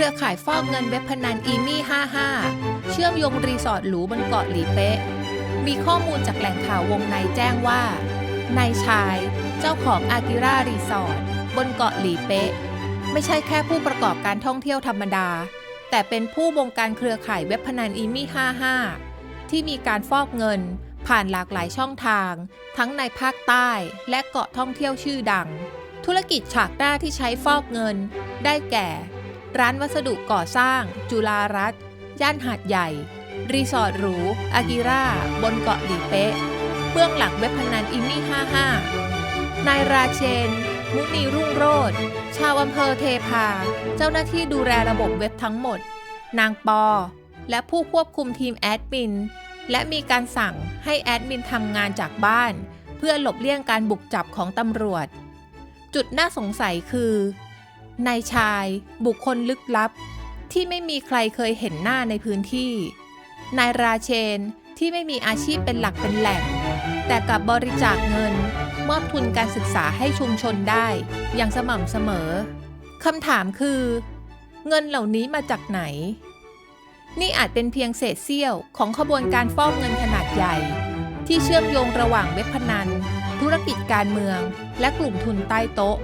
รือข่ายฟอกเงินเว็บพนันอีมี่ 55 เชื่อมโยงรีสอร์ทหรูบนเกาะหลีเป๊ะ มีข้อมูลจากแหล่งข่าววงในแจ้งว่านายชาย เจ้าของอากิรารีสอร์ทบนเกาะหลีเป๊ะ ไม่ใช่แค่ผู้ประกอบการท่องเที่ยวธรรมดา แต่เป็นผู้บงการเครือข่ายเว็บพนันอีมี่ 55 ที่มีการฟอกเงินผ่านหลากหลายช่องทาง ทั้งในภาคใต้และเกาะท่องเที่ยวชื่อดัง ธุรกิจฉากหน้าที่ใช้ฟอกเงิน ได้แก่ ร้านวัสดุก่อสร้าง จุฬารัตย่านหาดใหญ่ รีสอร์ทหรู อากิราบนเกาะหลีเป๊ะ เบื้องหลังเว็บพนันอินนี่ 55 นายราเชน มุนีรุ่งโรธชาวอำเภอเทพา เจ้าหน้าที่ดูแลระบบเว็บทั้งหมด นางปอ และผู้ควบคุมทีมแอดมิน และมีการสั่งให้แอดมินทำงานจากบ้าน เพื่อหลบเลี่ยงการบุกจับของตำรวจ จุดน่าสงสัยคือ นายชาย บุคคลลึกลับ ที่ไม่มีใครเคยเห็นหน้าในพื้นที่ นายราเชนที่ไม่มีอาชีพเป็นหลักเป็นแหล่ง แต่กลับบริจาคเงิน มอบทุนการศึกษาให้ชุมชนได้อย่างสม่ำเสมอคำถามคือ เงินเหล่านี้มาจากไหน นี่อาจเป็นเพียงเศษเสี้ยวของขบวนการฟอกเงินขนาดใหญ่ ที่เชื่อมโยงระหว่างเว็บพนัน ธุรกิจการเมือง และกลุ่มทุนใต้โต๊ะ